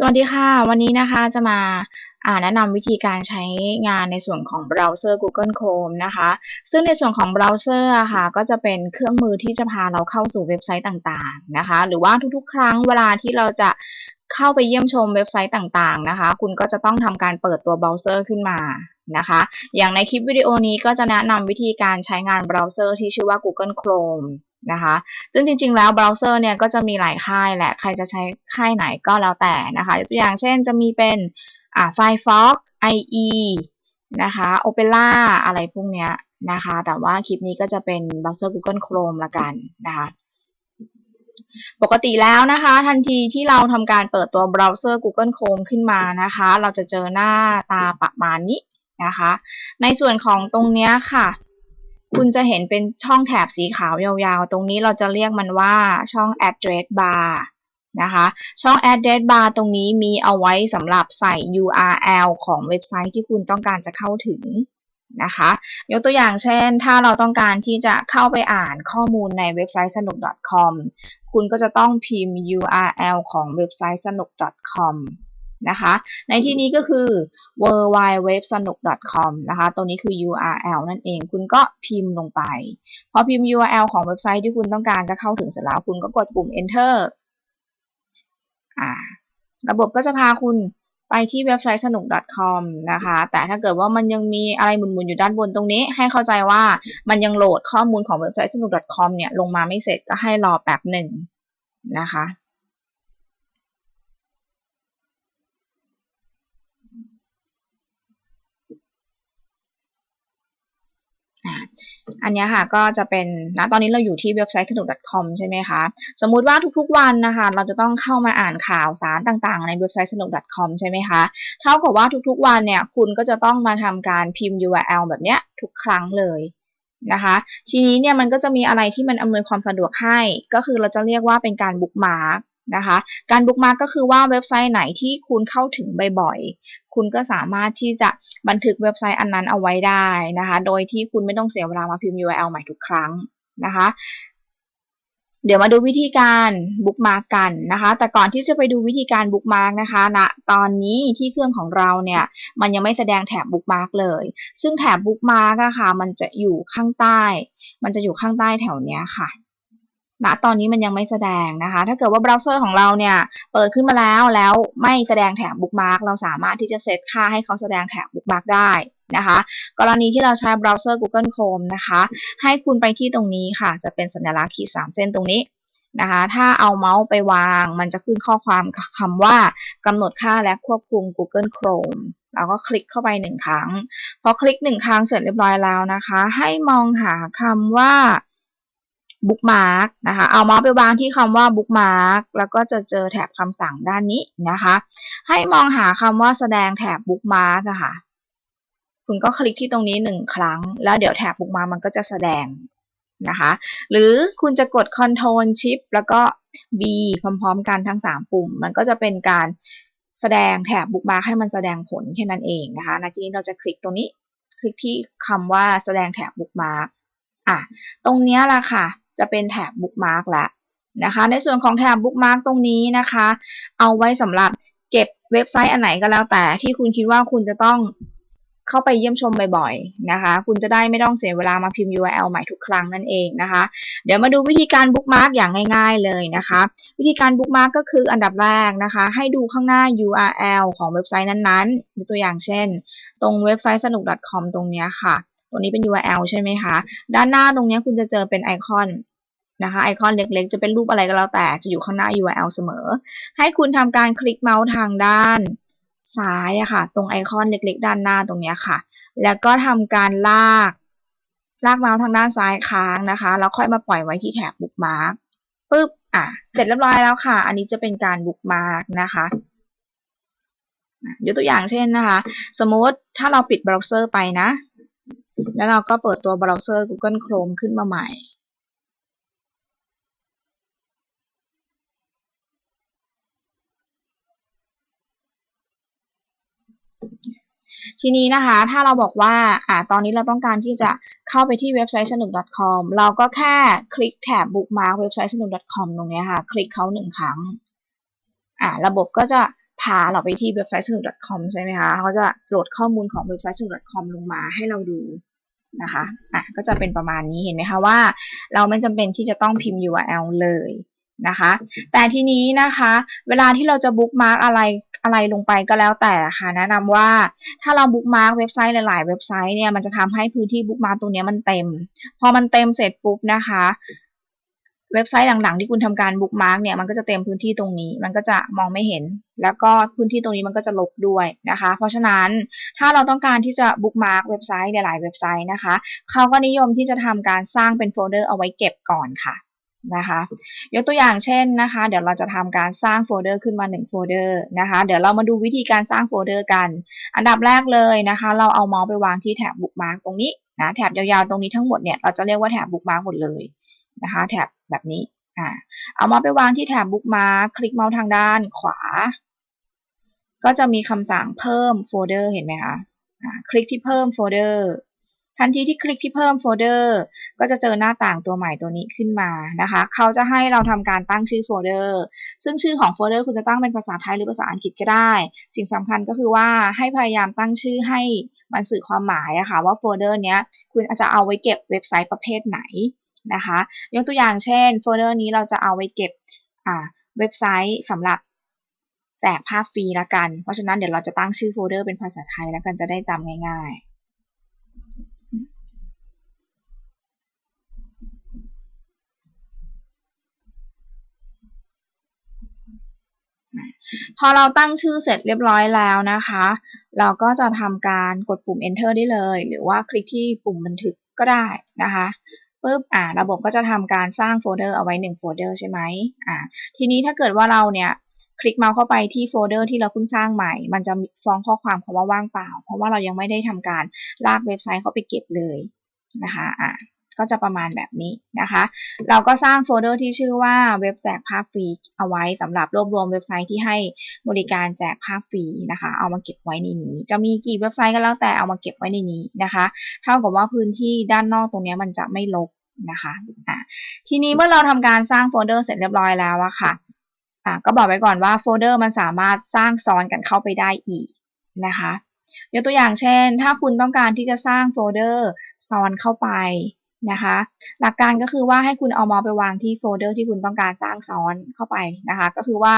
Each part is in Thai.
สวัสดีค่ะ วันนี้นะคะจะมาแนะนำวิธีการใช้งานในส่วนของเบราว์เซอร์ Google Chrome นะคะ ซึ่งในส่วนของเบราว์เซอร์ค่ะ ก็จะเป็นเครื่องมือที่จะพาเราเข้าสู่เว็บไซต์ต่างๆนะคะ หรือว่าทุกๆ ครั้งเวลาที่เราจะเข้าไปเยี่ยมชมเว็บไซต์ต่างๆนะคะ คุณก็จะต้องทำการเปิดตัวเบราว์เซอร์ขึ้นมานะคะ อย่างในคลิปวิดีโอนี้ก็จะแนะนำวิธีการใช้งานเบราว์เซอร์ที่ชื่อว่า Google Chrome นะคะ ซึ่งจริงๆ แล้วเบราว์เซอร์เนี่ยก็จะมีหลายค่ายแหละใครจะใช้ค่ายไหนก็แล้วแต่นะคะยกตัวอย่างเช่นจะมีเป็นอ่า Firefox IE นะคะ Opera อะไรพวกเนี้ยนะคะ แต่ว่าคลิปนี้ก็จะเป็นเบราว์เซอร์ Google Chrome ละกันนะคะปกติแล้วนะคะ ทันทีที่เราทำการเปิดตัวเบราว์เซอร์ Google Chrome ขึ้นมานะคะ เราจะเจอหน้าตาประมาณนี้นะคะ ในส่วนของตรงเนี้ยค่ะ คุณจะเห็นเป็นช่องแถบสีขาวยาวๆ ตรงนี้เราจะเรียกมันว่าช่อง address bar นะคะ ช่อง address bar ตรงนี้มีเอาไว้สำหรับใส่ URL ของเว็บไซต์ที่คุณต้องการจะเข้าถึงนะคะ ยกตัวอย่างเช่น ถ้าเราต้องการที่จะเข้าไปอ่านข้อมูลในเว็บไซต์สนุก .com คุณก็จะต้องพิมพ์ URL ของเว็บไซต์สนุก .com นะคะ ในที่นี้ก็คือ w w w s a n u k c o m นะคะ ตัวนี้คือ URL นั่นเอง คุณก็พิมพ์ลงไป พอพิมพ์ URL ของเว็บไซต์ที่คุณต้องการจะเข้าถึงเสร็จแล้ว คุณก็กดปุ่ม enter อ่า ระบบก็จะพาคุณไปที่เว็บไซต์สนุก .com นะคะ แต่ถ้าเกิดว่ามันยังมีอะไรหมุนๆอยู่ด้านบนตรงนี้ ให้เข้าใจว่ามันยังโหลดข้อมูลของเว็บไซต์สนุก .com เนี่ยลงมาไม่เสร็จก็ให้รอแป๊บหนึ่งนะคะ อันนี้ค่ะก็จะเป็นนะตอนนี้เราอยู่ที่เว็บไซต์สนุก .com ใช่ไหมคะ สมมุติว่าทุกๆวันนะคะ เราจะต้องเข้ามาอ่านข่าวสารต่างๆ ในเว็บไซต์สนุก .com ใช่ไหมคะ เท่ากับว่าทุกๆวันเนี่ย คุณก็จะต้องมาทำการพิมพ์ URL แบบเนี้ยทุกครั้งเลยนะคะ ทีนี้เนี่ยมันก็จะมีอะไรที่มันอำนวยความสะดวกให้ ก็คือเราจะเรียกว่าเป็นการบุ๊กมาร์ก นะคะ การบุ๊กมาร์กก็คือว่าเว็บไซต์ไหนที่คุณเข้าถึงบ่อยๆ คุณก็สามารถที่จะบันทึกเว็บไซต์อันนั้นเอาไว้ได้นะคะ โดยที่คุณไม่ต้องเสียเวลามาพิมพ์ URL ใหม่ทุกครั้งนะคะ เดี๋ยวมาดูวิธีการบุ๊กมาร์กกันนะคะ แต่ก่อนที่จะไปดูวิธีการบุ๊กมาร์กนะคะณนะตอนนี้ที่เครื่องของเราเนี่ย มันยังไม่แสดงแถบบุ๊กมาร์กเลย ซึ่งแถบบุ๊กมาร์กอะค่ะ มันจะอยู่ข้างใต้ มันจะอยู่ข้างใต้แถวเนี้ยค่ะ ณตอนนี้มันยังไม่แสดงนะคะ ถ้าเกิดว่าเบราว์เซอร์ของเราเนี่ย เปิดขึ้นมาแล้วแล้วไม่แสดงแถบบุ๊กมาร์กเราสามารถที่จะเซตค่าให้เขาแสดงแถบบุ๊กมาร์กได้นะคะ กรณีที่เราใช้เบราว์เซอร์ Google Chrome นะคะ ให้คุณไปที่ตรงนี้ค่ะ จะเป็นสัญลักษณ์ขีดสามเส้นตรงนี้นะคะ ถ้าเอาเมาส์ไปวาง มันจะขึ้นข้อความคำว่ากำหนดค่าและควบคุม Google Chrome เราก็คลิกเข้าไปหนึ่งครั้ง พอคลิกหนึ่งครั้งเสร็จเรียบร้อยแล้วนะคะ ให้มองหาคำว่า บุ๊กมาร์กนะคะ เอาเมาส์ไปวางที่คำว่าบุ๊กมาร์กแล้วก็จะเจอแถบคำสั่งด้านนี้นะคะ ให้มองหาคำว่าแสดงแถบบุ๊กมาร์กะค่ะ คุณก็คลิกที่ตรงนี้หนึ่งครั้ง แล้วเดี๋ยวแถบบุ๊กมาร์กมันก็จะแสดงนะคะ หรือคุณจะกด Ctrl Shift แล้วก็ B พร้อมๆ กันทั้ง 3 ปุ่ม มันก็จะเป็นการแสดงแถบบุ๊กมาร์กให้มันแสดงผลแค่นั้นเองนะคะในที่นี้เราจะคลิกตรงนี้ คลิกที่คำว่าแสดงแถบบุ๊กมาร์กอะ ตรงนี้ละค่ะ จะเป็นแถบบุ๊กมาร์กละนะคะในส่วนของแถบบุ๊กมาร์กตรงนี้นะคะ เอาไว้สำหรับเก็บเว็บไซต์อันไหนก็แล้วแต่ที่คุณคิดว่าคุณจะต้องเข้าไปเยี่ยมชมบ่อยๆนะคะ คุณจะได้ไม่ต้องเสียเวลามาพิมพ์ URL ใหม่ทุกครั้งนั่นเองนะคะ เดี๋ยวมาดูวิธีการบุ๊กมาร์กอย่างง่าย ๆเลยนะคะ วิธีการบุ๊กมาร์กก็คืออันดับแรกนะคะ ให้ดูข้างหน้า URL ของเว็บไซต์นั้นๆตัวอย่างเช่น ตรงเว็บไซต์สนุก .com ตรงนี้ค่ะ ตรงนี้เป็น URL ใช่ไหมคะ ด้านหน้าตรงนี้คุณจะเจอเป็นไอคอน นะคะไอคอนเล็กๆ จะเป็นรูปอะไรก็แล้วแต่จะอยู่ข้างหน้า URL เสมอ ให้คุณทำการคลิกเมาส์ทางด้านซ้ายอะค่ะ ตรงไอคอนเล็กๆ ด้านหน้าตรงนี้ค่ะ แล้วก็ทำการลาก ลากเมาส์ทางด้านซ้ายค้างนะคะ แล้วค่อยมาปล่อยไว้ที่แถบบุ๊กมาร์กปึ๊บอะเสร็จเรียบร้อยแล้วค่ะ อันนี้จะเป็นการบุ๊กมาร์กนะคะยกตัวอย่างเช่นนะคะ สมมติถ้าเราปิดเบราว์เซอร์ไปนะ แล้วเราก็เปิดตัวเบราว์เซอร์ Google Chrome ขึ้นมาใหม่ ทีนี้นะคะ ถ้าเราบอกว่าอ่าตอนนี้เราต้องการที่จะเข้าไปที่เว็บไซต์สนุก .com เราก็แค่คลิกแถบ bookmark เว็บไซต์สนุก .com ตรงนี้ค่ะ คลิกเขาหนึ่งครั้งอ่าระบบก็จะพาเราไปที่เว็บไซต์สนุก .com ใช่ไหมคะเขาจะโหลดข้อมูลของเว็บไซต์สนุก .com ลงมาให้เราดูนะคะ อะ ก็จะเป็นประมาณนี้ เห็นไหมคะว่า เราไม่จำเป็นที่จะต้องพิมพ์ URL เลยนะคะ แต่ทีนี้นะคะ เวลาที่เราจะบุ๊กมาร์กอะไร อะไรลงไปก็แล้วแต่ค่ะแนะนำว่าถ้าเราบุ๊กมาร์กเว็บไซต์หลาย ๆ เว็บไซต์เนี่ยมันจะทำให้พื้นที่บุ๊กมาร์กตรงนี้มันเต็ม พอมันเต็มเสร็จปุ๊บนะคะ เว็บไซต์หลังๆที่คุณทำการบุ๊กมาร์กเนี่ยมันก็จะเต็มพื้นที่ตรงนี้ มันก็จะมองไม่เห็น แล้วก็พื้นที่ตรงนี้มันก็จะลบด้วยนะคะ เพราะฉะนั้นถ้าเราต้องการที่จะบุ๊กมาร์กเว็บไซต์หลาย ๆ เว็บไซต์นะคะเขาก็นิยมที่จะทำการสร้างเป็นโฟลเดอร์เอาไว้เก็บก่อนค่ะ นะคะ ยกตัวอย่างเช่นนะคะ เดี๋ยวเราจะทำการสร้างโฟลเดอร์ขึ้นมา1โฟลเดอร์นะคะ เดี๋ยวเรามาดูวิธีการสร้างโฟลเดอร์กัน อันดับแรกเลยนะคะ เราเอาเมาส์ไปวางที่แถบบุ๊กมาร์กตรงนี้นะแถบยาวๆตรงนี้ทั้งหมดเนี่ยเราจะเรียกว่าแถบบุ๊กมาร์กหมดเลยนะคะ แถบแบบนี้อ่าเอาเมาส์ไปวางที่แถบบุ๊กมาร์กคลิกเมาส์ทางด้านขวา ก็จะมีคำสั่งเพิ่มโฟลเดอร์เห็นไหมคะคลิกที่เพิ่มโฟลเดอร์ ทันทีที่คลิกที่เพิ่มโฟลเดอร์ก็จะเจอหน้าต่างตัวใหม่ตัวนี้ขึ้นมานะคะ เขาจะให้เราทำการตั้งชื่อโฟลเดอร์ซึ่งชื่อของโฟลเดอร์คุณจะตั้งเป็นภาษาไทยหรือภาษาอังกฤษก็ได้ สิ่งสำคัญก็คือว่าให้พยายามตั้งชื่อให้มันสื่อความหมายอะคะ่ะว่าโฟลเดอร์เนี้ยคุณอาจจะเอาไว้เก็บเว็บไซต์ประเภทไหนนะคะยกตัวอย่างเช่นโฟลเดอร์นี้เราจะเอาไว้เก็บเว็บไซต์สำหรับแจกภาพฟรีละกัน เพราะฉะนั้นเดี๋ยวเราจะตั้งชื่อโฟลเดอร์เป็นภาษาไทยแล้วกันจะได้จำง่ายๆ พอเราตั้งชื่อเสร็จเรียบร้อยแล้วนะคะ เราก็จะทำการกดปุ่ม enter ได้เลย หรือว่าคลิกที่ปุ่มบันทึกก็ได้นะคะปุ๊บอ่าระบบก็จะทำการสร้างโฟลเดอร์เอาไว้1โฟลเดอร์ใช่ไหมอ่าทีนี้ถ้าเกิดว่าเราเนี่ยคลิกเมาส์เข้าไปที่โฟลเดอร์ที่เราเพิ่งสร้างใหม่ มันจะฟ้องข้อความคำว่าว่างเปล่า เพราะว่าเรายังไม่ได้ทำการลากเว็บไซต์เข้าไปเก็บเลยนะคะอ่า ก็จะประมาณแบบนี้นะคะ เราก็สร้างโฟลเดอร์ที่ชื่อว่าเว็บแจกภาพฟรีเอาไว้สำหรับรวบรวมเว็บไซต์ที่ให้บริการแจกภาพฟรีนะคะ เอามาเก็บไว้ในนี้ จะมีกี่เว็บไซต์ก็แล้วแต่เอามาเก็บไว้ในนี้นะคะ เท่ากับว่าพื้นที่ด้านนอกตรงนี้มันจะไม่ลบนะคะอะทีนี้เมื่อเราทำการสร้างโฟลเดอร์เสร็จเรียบร้อยแล้วอะค่ะอะก็บอกไว้ก่อนว่าโฟลเดอร์มันสามารถสร้างซ้อนกันเข้าไปได้อีกนะคะยกตัวอย่างเช่น ถ้าคุณต้องการที่จะสร้างโฟลเดอร์ซ้อนเข้าไป นะคะ หลักการก็คือว่าให้คุณเอามาส์ไปวางที่โฟลเดอร์ที่คุณต้องการสร้างซ้อนเข้าไปนะคะ ก็คือว่า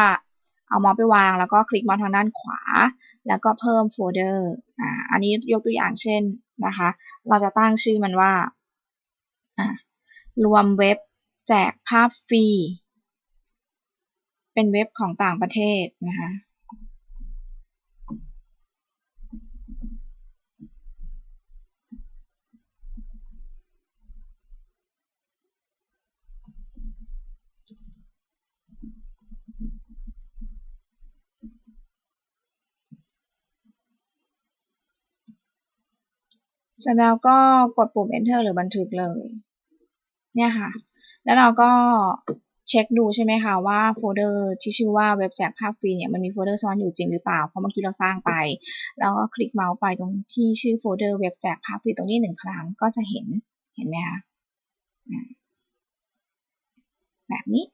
เอามาส์ไปวางแล้วก็คลิกมาทางด้านขวา แล้วก็เพิ่มโฟลเดอร์อ่าอันนี้ยกตัวอย่างเช่นนะคะ เราจะตั้งชื่อมันว่าอ่ารวมเว็บแจกภาพฟรี เป็นเว็บของต่างประเทศนะคะ เสร็จแล้วก็กดปุ่ม enter หรือบันทึกเลย เนี่ยค่ะ แล้วเราก็เช็คดูใช่ไหมคะว่าโฟลเดอร์ที่ชื่อว่าเว็บแจกภาพฟรีเนี่ยมันมีโฟลเดอร์ซ้อนอยู่จริงหรือเปล่า เพราะเมื่อกี้เราสร้างไป แล้วก็คลิกเมาส์ไปตรงที่ชื่อโฟลเดอร์เว็บแจกภาพฟรีตรงนี้หนึ่งครั้งก็จะเห็นเห็นไหมคะแบบนี้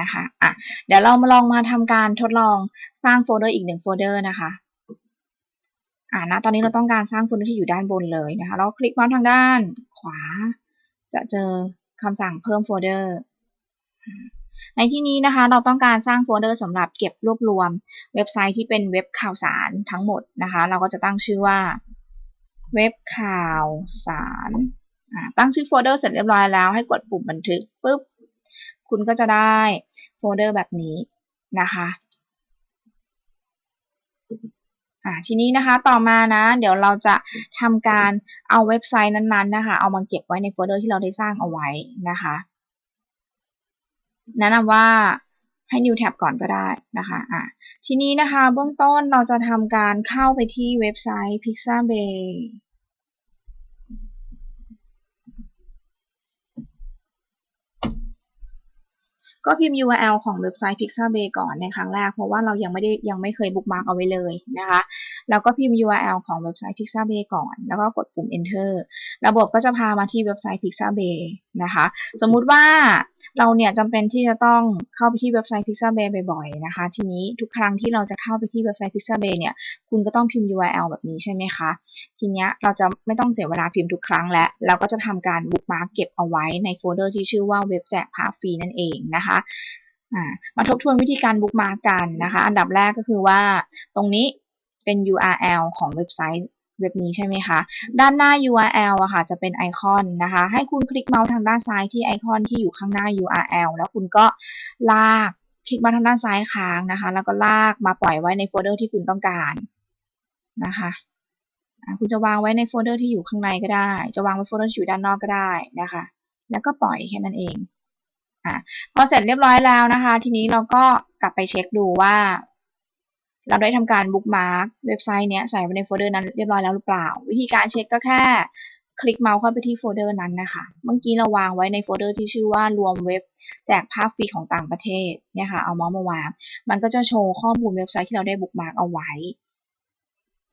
นะคะอะเดี๋ยวเรามาลองมาทำการทดลองสร้างโฟลเดอร์อีกหนึ่งโฟลเดอร์นะคะ อ่านะตอนนี้เราต้องการสร้างโฟลเดอร์ที่อยู่ด้านบนเลยนะคะ เราคลิกมาทางด้านขวา จะเจอคำสั่งเพิ่มโฟลเดอร์ในที่นี้นะคะ เราต้องการสร้างโฟลเดอร์สำหรับเก็บรวบรวม เว็บไซต์ที่เป็นเว็บข่าวสารทั้งหมดนะคะ เราก็จะตั้งชื่อว่าเว็บข่าวสารตั้งชื่อโฟลเดอร์เสร็จเรียบร้อยแล้วให้กดปุ่มบันทึกปุ๊บคุณก็จะได้โฟลเดอร์แบบนี้นะคะ อ่าทีนี้นะคะต่อมานะ เดี๋ยวเราจะทำการเอาเว็บไซต์นั้นๆนะคะ เอามาเก็บไว้ในโฟลเดอร์ที่เราได้สร้างเอาไว้นะคะแนะนำว่าให้ new tab ก่อนก็ได้นะคะอ่าทีนี้นะคะ เบื้องต้นเราจะทำการเข้าไปที่เว็บไซต์ Pixabay ก็พิมพ์ URL ของเว็บไซต์ Pixabay ก่อนในครั้งแรก เพราะว่าเรายังไม่ได้ยังไม่เคยบุ๊กมาร์กเอาไว้เลยนะคะ แล้วก็พิมพ์ URL ของเว็บไซต์ Pixabay ก่อน แล้วก็กดปุ่ม enter ระบบก็จะพามาที่เว็บไซต์ Pixabay นะคะ สมมุติว่า เราเนี่ยจำเป็นที่จะต้องเข้าไปที่เว็บไซต์ Pixabay บ่อยๆนะคะ ทีนี้ทุกครั้งที่เราจะเข้าไปที่เว็บไซต์ Pixabay เนี่ย คุณก็ต้องพิมพ์ URL แบบนี้ใช่ไหมคะ ทีนี้เราจะไม่ต้องเสียเวลาพิมพ์ทุกครั้งและเราก็จะทำการบุ๊กมาร์กเก็บเอาไว้ในโฟลเดอร์ที่ชื่อว่าเว็บแจกพาฟรีนั่นเองนะคะมาทบทวนวิธีการบุ๊กมาร์กกันนะคะ อันดับแรกก็คือว่าตรงนี้เป็น URL ของเว็บไซต์ เว็บนี้ใช่ไหมคะ ด้านหน้า URL อะค่ะ จะเป็นไอคอนนะคะ ให้คุณคลิกเมาส์ทางด้านซ้ายที่ไอคอนที่อยู่ข้างหน้า URL แล้วคุณก็ลากคลิกมาทางด้านซ้ายค้างนะคะ แล้วก็ลากมาปล่อยไว้ในโฟลเดอร์ที่คุณต้องการนะคะคุณจะวางไว้ในโฟลเดอร์ที่อยู่ข้างในก็ได้ จะวางไว้โฟลเดอร์ที่อยู่ด้านนอกก็ได้นะคะ แล้วก็ปล่อยแค่นั้นเองอะพอเสร็จเรียบร้อยแล้วนะคะ ทีนี้เราก็กลับไปเช็คดูว่า เราได้ทำการบุ๊กมาร์กเว็บไซต์เนี้ยใส่ไว้ในโฟลเดอร์นั้นเรียบร้อยแล้วหรือเปล่า วิธีการเช็คก็แค่คลิกเมาส์เข้าไปที่โฟลเดอร์นั้นนะคะ เมื่อกี้เราวางไว้ในโฟลเดอร์ที่ชื่อว่ารวมเว็บแจกภาพฟรีของต่างประเทศเนี่ยค่ะ เอาเมาส์มาวาง มันก็จะโชว์ข้อมูลเว็บไซต์ที่เราได้บุ๊กมาร์กเอาไว้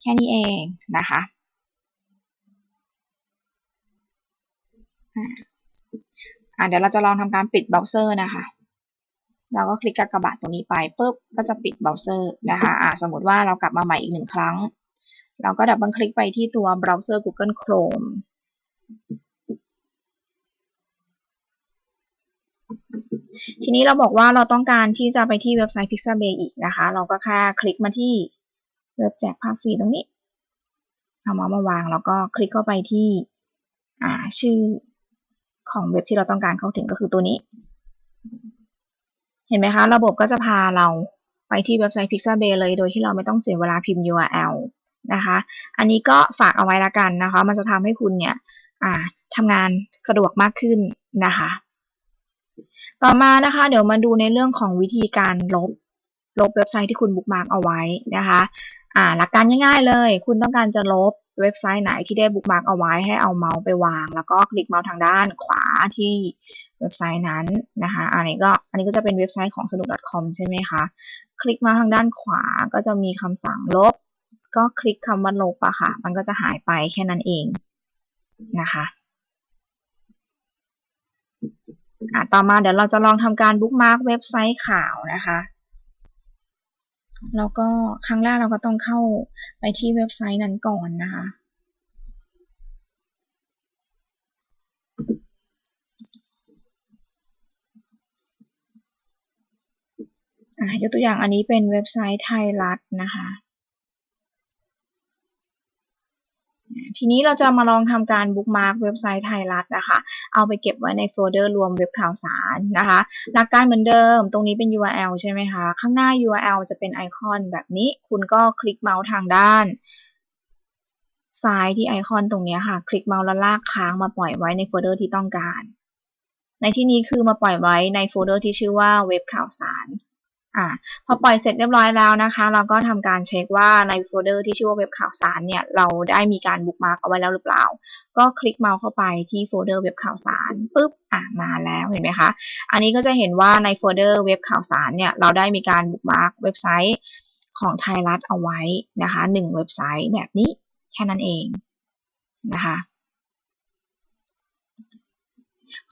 แค่นี้เองนะคะอ่าเดี๋ยวเราจะลองทำการปิดเบราว์เซอร์นะคะ เราก็คลิกกากบาทตรงนี้ไปปุ๊บก็จะปิดเบราว์เซอร์นะคะอ่าสมมติว่าเรากลับมาใหม่อีกหนึ่งครั้ง เราก็ดับเบิลคลิกไปที่ตัวเบราว์เซอร์ Google Chrome ทีนี้เราบอกว่าเราต้องการที่จะไปที่เว็บไซต์ Pixabay อีกนะคะ เราก็แค่คลิกมาที่เว็บแจกภาพฟรีตรงนี้เอามามาวางแล้วก็คลิกเข้าไปที่ชื่อของเว็บที่เราต้องการเข้าถึงก็คือตัวนี้ เห็นไหมคะ ระบบก็จะพาเราไปที่เว็บไซต์ Pixabay เลย โดยที่เราไม่ต้องเสียเวลาพิมพ์ URL นะคะ อันนี้ก็ฝากเอาไว้ละกันนะคะ มันจะทำให้คุณเนี่ยทำงานสะดวกมากขึ้นนะคะ ต่อมานะคะ เดี๋ยวมาดูในเรื่องของวิธีการลบ ลบเว็บไซต์ที่คุณบุ๊กมาร์กเอาไว้นะคะอ่าหลักการง่ายๆเลย คุณต้องการจะลบเว็บไซต์ไหนที่ได้บุ๊กมาร์กเอาไว้ให้เอาเมาส์ไปวาง แล้วก็คลิกเมาส์ทางด้านขวาที่ เว็บไซต์นั้นนะคะอันนี้ก็อันนี้ก็จะเป็นเว็บไซต์ของสนุก .com ใช่ไหมคะคลิกมาทางด้านขวาก็จะมีคำสั่งลบ ก็คลิกคำว่าลบอะค่ะ มันก็จะหายไปแค่นั้นเองนะคะอะต่อมาเดี๋ยวเราจะลองทำการบุ๊กมาร์กเว็บไซต์ข่าวนะคะแล้วก็ครั้งแรกเราก็ต้องเข้าไปที่เว็บไซต์นั้นก่อนนะคะ ยกตัวอย่างอันนี้เป็นเว็บไซต์ไทยรัฐนะคะ ทีนี้เราจะมาลองทำการบุ๊กมาร์กเว็บไซต์ไทยรัฐนะคะ เอาไปเก็บไว้ในโฟลเดอร์รวมเว็บข่าวสารนะคะ หลักการเหมือนเดิม ตรงนี้เป็น URL ใช่ไหมคะ ข้างหน้า URL จะเป็นไอคอนแบบนี้ คุณก็คลิกเมาส์ทางด้านซ้ายที่ไอคอนตรงนี้ค่ะ คลิกเมาส์แล้วลากค้างมาปล่อยไว้ในโฟลเดอร์ที่ต้องการ ในที่นี้คือมาปล่อยไว้ในโฟลเดอร์ที่ชื่อว่าเว็บข่าวสาร อ่าพอปล่อยเสร็จเรียบร้อยแล้วนะคะ เราก็ทำการเช็คว่าในโฟลเดอร์ที่ชื่อว่าเว็บข่าวสารเนี่ยเราได้มีการบุ๊กมาร์กเอาไว้แล้วหรือเปล่า ก็คลิกเมาส์เข้าไปที่โฟลเดอร์เว็บข่าวสารปุ๊บอ่ามาแล้วเห็นไหมคะ อันนี้ก็จะเห็นว่าในโฟลเดอร์เว็บข่าวสารเนี่ยเราได้มีการบุ๊กมาร์กเว็บไซต์ของไทยรัฐเอาไว้นะคะหนึ่งเว็บไซต์แบบนี้แค่นั้นเองนะคะ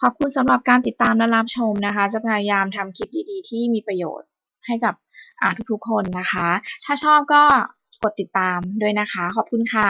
ขอบคุณสำหรับการติดตามและรับชมนะคะ จะพยายามทำคลิปดีๆ ที่มีประโยชน์ ให้กับทุกๆคนนะคะ ถ้าชอบก็กดติดตามด้วยนะคะ ขอบคุณค่ะ